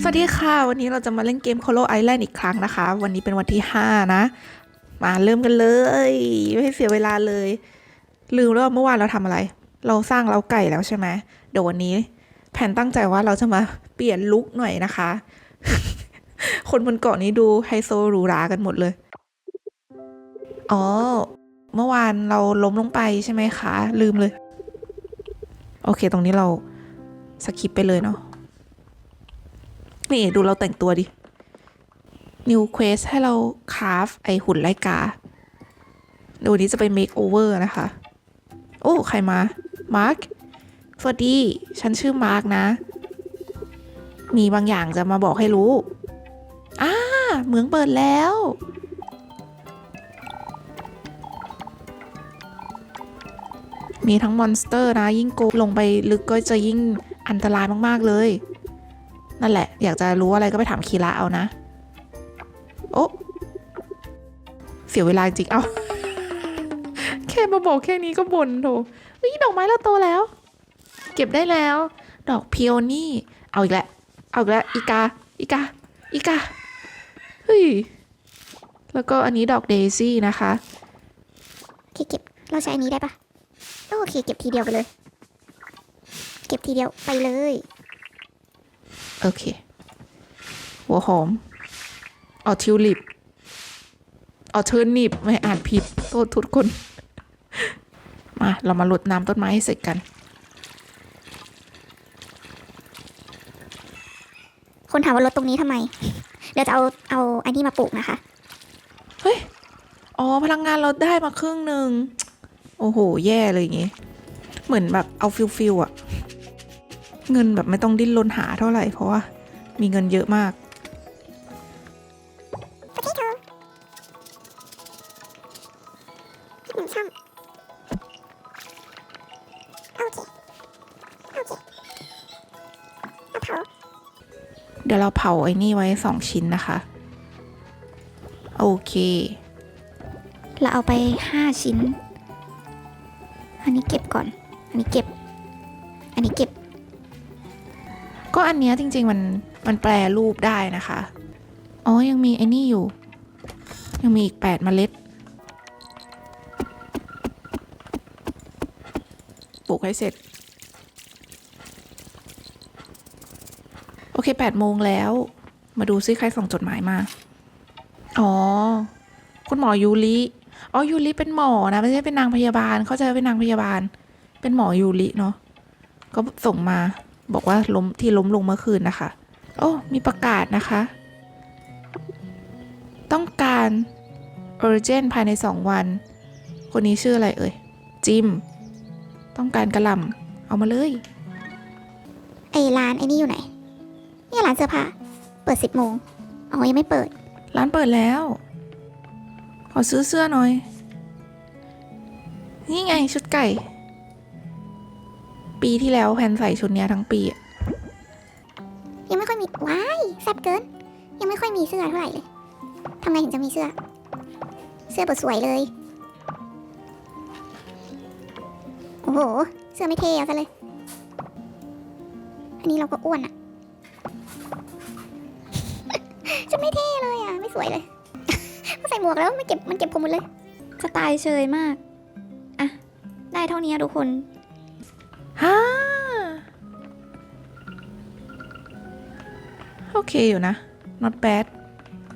สวัสดีค่ะ วันนี้เราจะมาเล่นเกม Color Island อีกครั้งนะคะ วันนี้เป็นวันที่ 5 นะ มาเริ่มกันเลย ไม่ให้เสียเวลาเลย ลืมแล้วว่าเมื่อวานเราทำอะไร เราสร้างเล้าไก่แล้วใช่ไหมเดี๋ยววันนี้ แผนตั้งใจว่าเราจะมาเปลี่ยนลุคหน่อยนะคะ คนบนเกาะนี้ดูไฮโซหรูหรากันหมดเลย อ๋อ เมื่อวานเราล้มลงไปใช่ไหมคะ ลืมเลย โอเค ตรงนี้เราสคิปไปเลยเนาะ นี่ดูเราแต่งตัวดิ New Quest ให้เราคราฟไอหุ่นไลกาดี๋ยววันนี้จะไป make over นะคะ โอ้ ใครมา มาร์คสวัสดี ฉันชื่อมาร์คนะ มีบางอย่างจะมาบอกให้รู้อ่าเหมืองเปิดแล้ว มีทั้งมอนสเตอร์นะ ยิ่งโกลงไปลึกก็จะยิ่งอันตรายมาก ๆ เลย นั่นแหละ อยากจะรู้อะไรก็ไปถามคีระเอานะ โอ้เสียเวลาจริงเอา แค่มาบอกแค่นี้ก็บ่นโถวิดอกไม้เราโตแล้ว เก็บได้แล้ว ดอกพิโอนี่ เอาอีกแล้วเอาอีกแล้วอีกา อีกา อีกา เฮ้ย แล้วก็อันนี้ดอกเดซี่นะคะ โอเคเก็บ เราใช้อันนี้ได้ปะโอเค เก็บทีเดียวไปเลย เก็บทีเดียวไปเลย โอเค หัวหอมออทิวลิปออเทอร์นิปไม่อ่านผิดโทษทุกคน มา เรามาลดน้ำต้นไม้ให้เสร็จกัน คนถามว่ารถตรงนี้ทำไม เดี๋ยวจะเอาเอาอันนี้มาปลูกนะคะ เฮ้ย อ๋อ พลังงานเราได้มาครึ่งหนึ่ง โอ้โห แย่เลยอย่างงี้ เหมือนแบบเอาฟิลฟิลอะ เงินแบบไม่ต้องดิ้นรนหาเท่าไหร่เพราะว่ามีเงินเยอะมากหนึ่งช่องโอเคโอเคเอาเผาเดี๋ยวเราเผาไอ้นี่ไว้สองชิ้นนะคะ โอเค เราเอาไปห้าชิ้น อันนี้เก็บก่อน อันนี้เก็บ อันนี้เก็บ ก็อันเนี้ยจริง ๆ มันมันแปลรูปได้นะคะ อ๋อ ยังมีไอ้นี่อยู่ ยังมีอีกแปดเมล็ด ปลูกให้เสร็จ โอเคแปดโมงแล้ว มาดูซิใครส่งจดหมายมา อ๋อ คุณหมอยูริ อ๋อ ยูริเป็นหมอนะ ไม่ใช่เป็นนางพยาบาล เขาจะเป็นนางพยาบาล เป็นหมอยูริเนาะ ก็ส่งมา บอกว่าล้มที่ล้มลงเมื่อคืนนะคะ โอ้ มีประกาศนะคะ ต้องการ urgent ภายในสองวัน คนนี้ชื่ออะไรเอ่ย จิม ต้องการกระหลำเอามาเลย ไอ้ร้านไอ้นี่อยู่ไหน เนี่ยร้านเสื้อผ้า เปิดสิบโมงอ๋อ ยังไม่เปิด ร้านเปิดแล้ว ขอซื้อเสื้อหน่อย นี่ไงชุดไก่ ปีที่แล้วแพนใส่ชุดเนี้ยทั้งปีอะยังไม่ค่อยมีว้ายแซ่บเกิน ยังไม่ค่อยมีเสื้อเท่าไหร่เลยทำไงถึงจะมีเสื้อ เสื้อบทสวยเลย โอ้โห เสื้อไม่เท่เอาซะเลย อันนี้เราก็อ้วนอะ จะไม่เท่เลยอะไม่สวยเลย ก็ใส่หมวกแล้วมันเก็บมันเก็บผมหมดเลย สไตล์เชยมาก อะ ได้เท่านี้อะทุกคน ฮ่าโอเคอยู่นะ not bad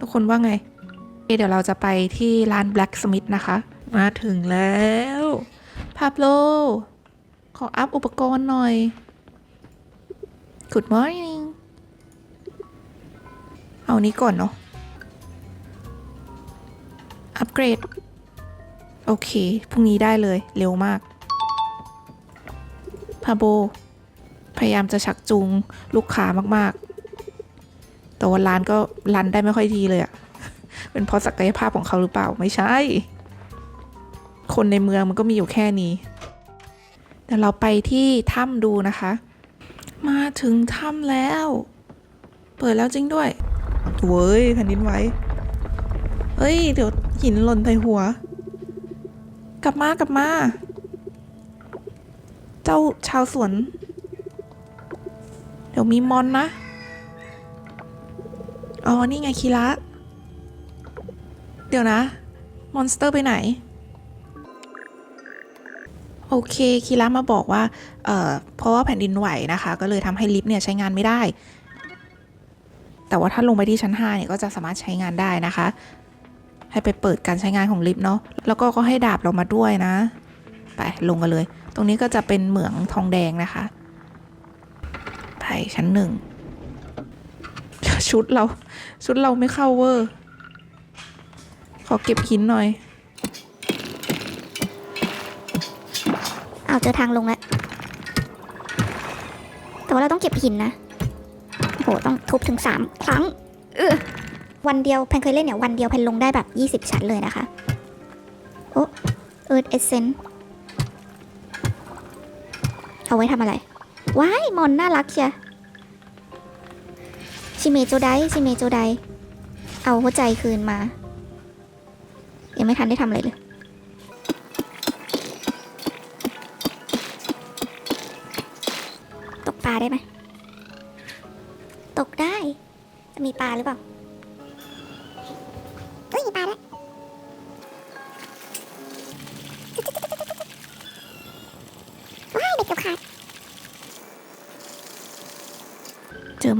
ทุกคนว่าไง เดี๋ยวเราจะไปที่ร้าน blacksmith นะคะ มาถึงแล้วพาโล ขออัพอุปกรณ์หน่อย Good morning เอานี้ก่อนเนาะ อัปเกรด โอเค พรุ่งนี้ได้เลย เร็วมาก พาโบ พยายามจะชักจูงลูกค้ามากๆ แต่ว่าร้านก็รันได้ไม่ค่อยดีเลยอะเป็นเพราะศักยภาพของเขาหรือเปล่าไม่ใช่ คนในเมืองมันก็มีอยู่แค่นี้เดี๋ยวเราไปที่ถ้ำดูนะคะ มาถึงถ้ำแล้ว เปิดแล้วจริงด้วยเว้ยแผ่นดินไหวเฮ้ย เดี๋ยวหินหล่นใส่หัว กลับมากลับมา เจ้าชาวสวน เดี๋ยวมีมอนนะ อ๋อ นี่ไงคีระเดี๋ยวนะ มอนสเตอร์ไปไหน โอเคคีระมาบอกว่า เอ่อ เพราะว่าแผ่นดินไหวนะคะ ก็เลยทำให้ลิฟต์เนี่ยใช้งานไม่ได้ แต่ว่าถ้าลงไปที่ชั้น 5 เนี่ย ก็จะสามารถใช้งานได้นะคะ ให้ไปเปิดการใช้งานของลิฟต์เนาะ แล้วก็ก็ให้ดาบเรามาด้วยนะ ไปลงกันเลย ตรงนี้ก็จะเป็นเหมืองทองแดงนะคะไปชั้นหนึ่ง ชุดเรา ชุดเราไม่เข้าเวอร์ ขอเก็บหินหน่อย เอาเจอทางลงแล้ว แต่ว่าเราต้องเก็บหินนะ โอ้โห ต้องทุบถึงสามครั้ง เออวันเดียวแพนเคยเล่นเนี่ย วันเดียวแพนลงได้แบบ 20 ชั้นเลยนะคะ โอ้เอิร์ธเอเซน เอาไว้ทำอะไร ว้าย มอนน่ารักเชียชิเมโจไดชิเมโจไดเอาหัวใจคืนมา ยังไม่ทันได้ทำอะไรเลยตกปลาได้ไหม ตกได้ จะมีปลาหรือเปล่า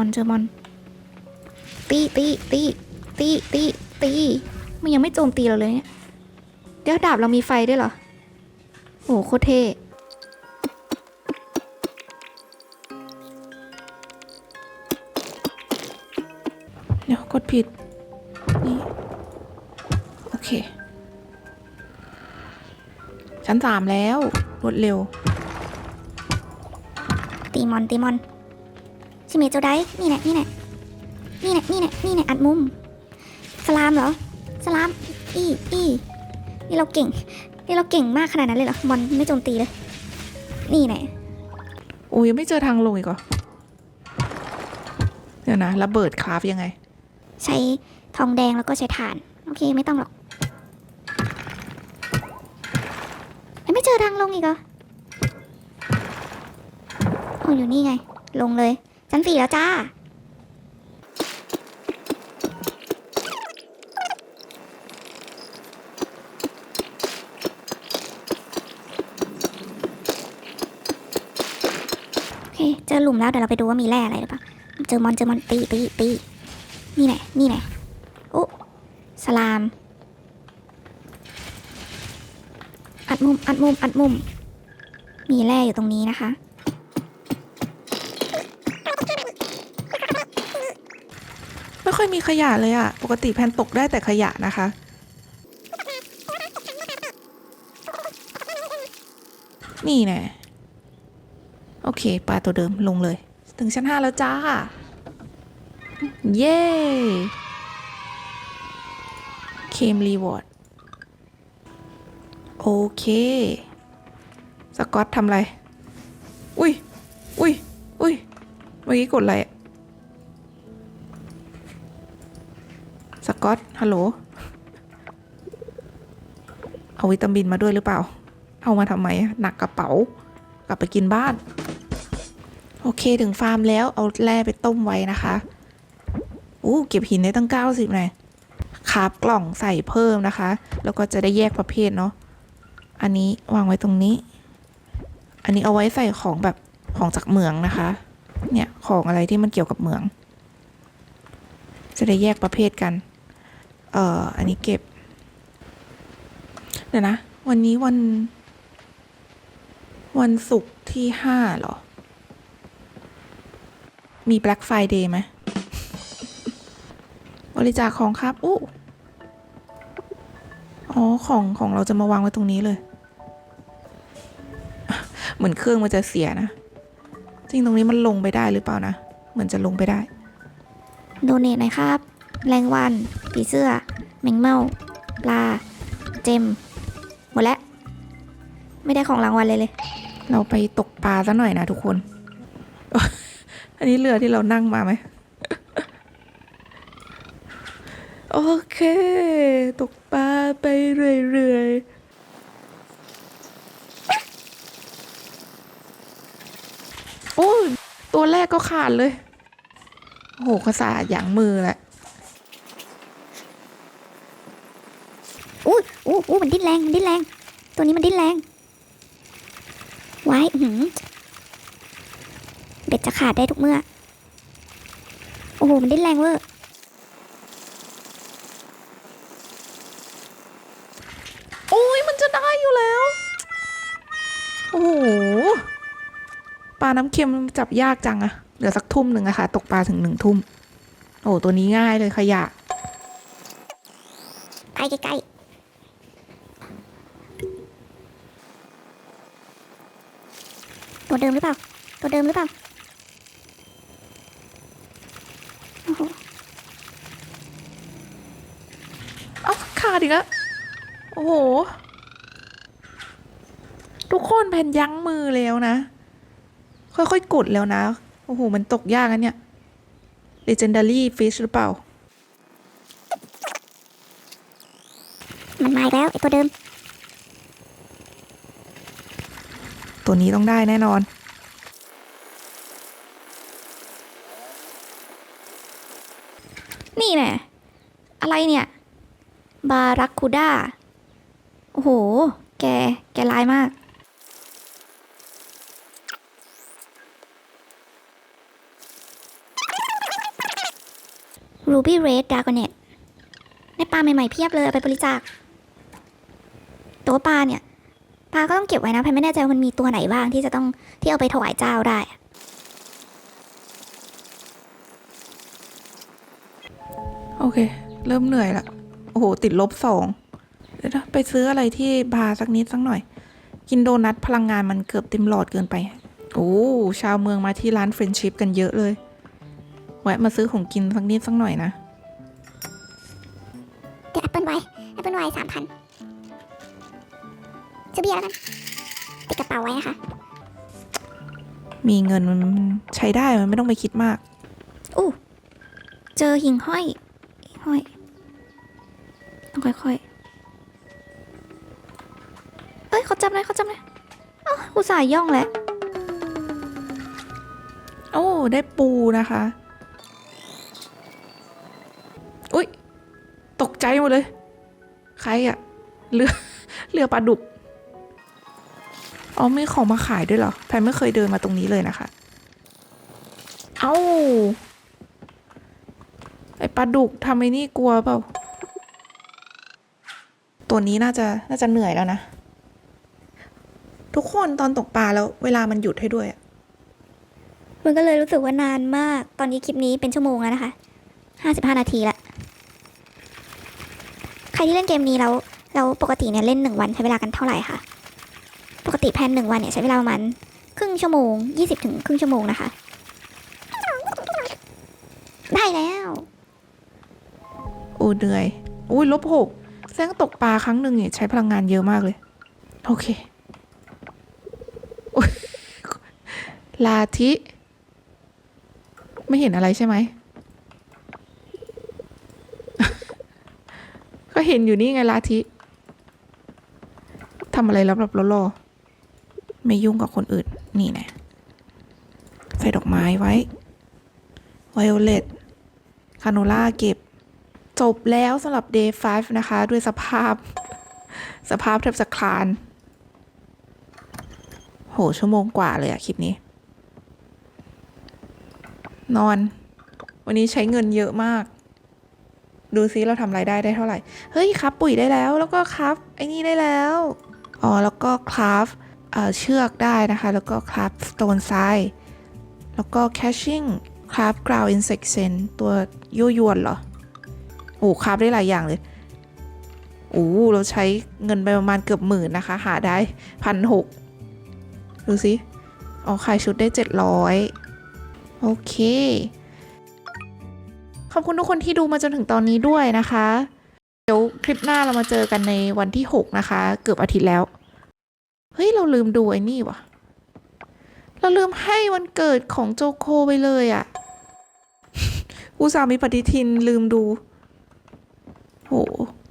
อมอนเจอมอน ตีตีตีตีตีตีมันยังไม่โจมตีเราเลยเนี่ยเดี๋ยวดาบเรามีไฟด้วยเหรอ โอ้โหโคตรเท่เดี๋ยวกดผิด นี่ โอเค ชั้นสามแล้ว รวดเร็ว ตีมอน ตีมอน ชิเมโจไดนี่แหละนี่แหละนี่แหละนี่แหละนี่แหละอัดมุม สลามเหรอ สลาม อีอีนี่เราเก่ง นี่เราเก่งมากขนาดนั้นเลยเหรอมอนไม่โจมตีเลย นี่แหละโอ้ยยังไม่เจอทางลงอีกเหรอ เดี๋ยวนะระเบิดคราฟยังไง ใช้ทองแดงแล้วก็ใช้ถ่าน โอเคไม่ต้องหรอกยังไม่เจอทางลงอีกเหรอโอ้อยู่นี่ไง ลงเลย ชั้นสี่แล้วจ้า โอเค เจอหลุมแล้ว เดี๋ยวเราไปดูว่ามีแร่อะไรหรือเปล่า เจอมอน เจอมอน ตีตีตีนี่แหละนี่แหละโอ้สลาม อัดมุม อัดมุม อัดมุม มีแร่อยู่ตรงนี้นะคะ ค่อยมีขยะเลยอะปกติแพนตกได้แต่ขยะนะคะ นี่แน่โอเคปลาตัวเดิมลงเลย ถึงชั้นห้าแล้วจ้า เย้เคมรีวอร์ดโอเค สกอตทำอะไร อุ้ย อุ้ย อุ้ย เมื่อกี้กดอะไร กอตฮัลโหล เอาวิตามินมาด้วยหรือเปล่า เอามาทำไม หนักกระเป๋า กลับไปกินบ้าน โอเคถึงฟาร์มแล้ว เอาแร่ไปต้มไว้นะคะอู้เก็บหินได้ตั้ง 90เลยคาบกล่องใส่เพิ่มนะคะ แล้วก็จะได้แยกประเภทเนาะ อันนี้วางไว้ตรงนี้ อันนี้เอาไว้ใส่ของแบบของจากเหมืองนะคะ เนี่ยของอะไรที่มันเกี่ยวกับเหมือง จะได้แยกประเภทกัน เอ่ออันนี้เก็บ เดี๋ยวนะ วันนี้วัน วันศุกร์ที่ห้าเหรอ มี Black Friday ไหมบริจาคของครับ อู้อ๋อ ของของเราจะมาวางไว้ตรงนี้เลย เหมือนเครื่องมันจะเสียนะ จริงตรงนี้มันลงไปได้หรือเปล่านะ เหมือนจะลงไปได้ โดเนทหน่อยครับ แรงวันผีเสื้อ แมงเม่าปลา เจม หมดแล้ว ไม่ได้ของรางวัลเลยเลย เราไปตกปลาซะหน่อยนะทุกคน อันนี้เรือที่เรานั่งมาไหม โอเค ตกปลาไปเรื่อยๆโอ้ตัวแรกก็ขาดเลยโอ้โหขสาดอย่างมือแหละ อู้ มันดิ้นแรงมันดิ้นแรง ตัวนี้มันดิ้นแรงไว้อื้อหือเบ็ดจะขาดได้ทุกเมื่อ โอ้โห มันดิ้นแรงเวอร์โอ้ยมันจะได้อยู่แล้ว โอ้โห ปลาน้ำเค็มจับยากจังอะเหลือสักทุ่มหนึ่งอะค่ะ ตกปลาถึงหนึ่งทุ่ม โอ้ตัวนี้ง่ายเลยขยะใกล้ใกล้ ตัวเดิมหรือเปล่า ตัวเดิมหรือเปล่า โอ้โหเอ้าขาดอีกแล้ว โอ้โห ทุกคนแผ่นยั้งมือแล้วนะ ค่อยๆกดแล้วนะ โอ้โห มันตกยากนะเนี่ย legendary fish หรือเปล่า มันมาอีกแล้วไอตัวเดิม ตัวนี้ต้องได้แน่นอนนี่แน่อะไรเนี่ย บารักคูด้า โอ้โห แก แกลายมาก Ruby Red Dragonet ในปลาใหม่ๆเพียบเลยเอาไปบริจาคแตัวาปลาเนี่ย ปลาก็ต้องเก็บไว้นะแพนไม่แน่ใจว่ามันมีตัวไหนบ้างที่จะต้องที่เอาไปถวายเจ้าได้ โอเค เริ่มเหนื่อยละ โอ้โห ติดลบสองเดี๋ยวนะไปซื้ออะไรที่บาร์สักนิดสักหน่อย กินโดนัทพลังงานมันเกือบเต็มหลอดเกินไป โอ้ชาวเมืองมาที่ร้านเฟรนชิพกันเยอะเลย แวะมาซื้อของกินสักนิดสักหน่อยนะ มีเงินมันใช้ได้มันไม่ต้องไปคิดมากอู้เจอหิ่งห้อยหิ่งห้อย ต้องค่อยๆ เอ้ยเขาจำเลยเขาจำเลยอ้าวอุตส่าห์ย่องแหละ โอ้ได้ปูนะคะ อุ้ยตกใจหมดเลย ใครอะเรือเรือปลาดุก อ๋อมีของมาขายด้วยเหรอ แพนไม่เคยเดินมาตรงนี้เลยนะคะ เอ้า ไอปลาดุกทำไอ้นี่กลัวเปล่า ตัวนี้น่าจะน่าจะเหนื่อยแล้วนะ ทุกคนตอนตกปลาแล้วเวลามันหยุดให้ด้วย มันก็เลยรู้สึกว่านานมาก ตอนนี้คลิปนี้เป็นชั่วโมงแล้วนะคะ ห้าสิบห้านาทีละ ใครที่เล่นเกมนี้แล้ว แล้วปกติเนี่ยเล่นหนึ่งวันใช้เวลากันเท่าไหร่คะ ปกติแพนหนึ่งวันเนี่ยใช้เวลาประมาณครึ่งชั่วโมงยี่สิบถึงครึ่งชั่วโมงนะคะ ได้แล้ว โอ้เหนื่อย อุ้ยลบหกแสดงตกปลาครั้งหนึ่งเนี่ยใช้พลังงานเยอะมากเลย โอเคอลาทิ ไม่เห็นอะไรใช่ไหม ก็เห็นอยู่นี่ไงลาทิทำอะไรลับๆล่อๆ ไม่ยุ่งกับคนอื่น นี่นะใส่ดอกไม้ไว้ไวโอเลตคาโนล่าเก็บ จบแล้วสำหรับ day 5 นะคะ ด้วยสภาพ สภาพแทบจะคลาน โห ชั่วโมงกว่าเลยอะคลิปนี้ นอน วันนี้ใช้เงินเยอะมาก ดูซิเราทำรายได้ได้เท่าไหร่ เฮ้ยครับปุ๋ยได้แล้ว แล้วก็ครับ ไอ้นี่ได้แล้ว อ๋อ แล้วก็คราฟ เชือกได้นะคะ แล้วก็คราฟสโตนไซแล้วก็แคชชิ่งคราฟกราวอินเซกเซนตัวยั่วยวนเหรอ โอ้คราฟได้หลายอย่างเลย โอ้เราใช้เงินไปประมาณเกือบหมื่นนะคะ หาได้พันหกดูสิอ๋อขายชุดได้เจ็ดร้อยโอเค ขอบคุณทุกคนที่ดูมาจนถึงตอนนี้ด้วยนะคะ เดี๋ยวคลิปหน้าเรามาเจอกันในวันที่ 6 นะคะ เกือบอาทิตย์แล้ว เฮ้ย เราลืมดูไอ้นี่วะเราลืมให้วันเกิดของโจโคไปเลยอะ่ะ อุตส่าห์มีปฏิทินลืมดูโห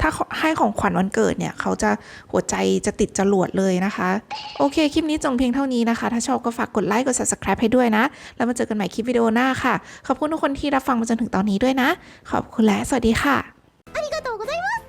ถ้าให้ของขวัญวันเกิดเนี่ย เขาจะหัวใจจะติดจรวดเลยนะคะ โอเค คลิปนี้จงเพียงเท่านี้นะคะ ถ้าชอบก็ฝากกดไลค์ กด subscribe ให้ด้วยนะ แล้วมาเจอกันใหม่คลิปวิดีโอหน้าค่ะ ขอบคุณทุกคนที่รับฟังมาจนถึงตอนนี้ด้วยนะ ขอบคุณและสวัสดีค่ะ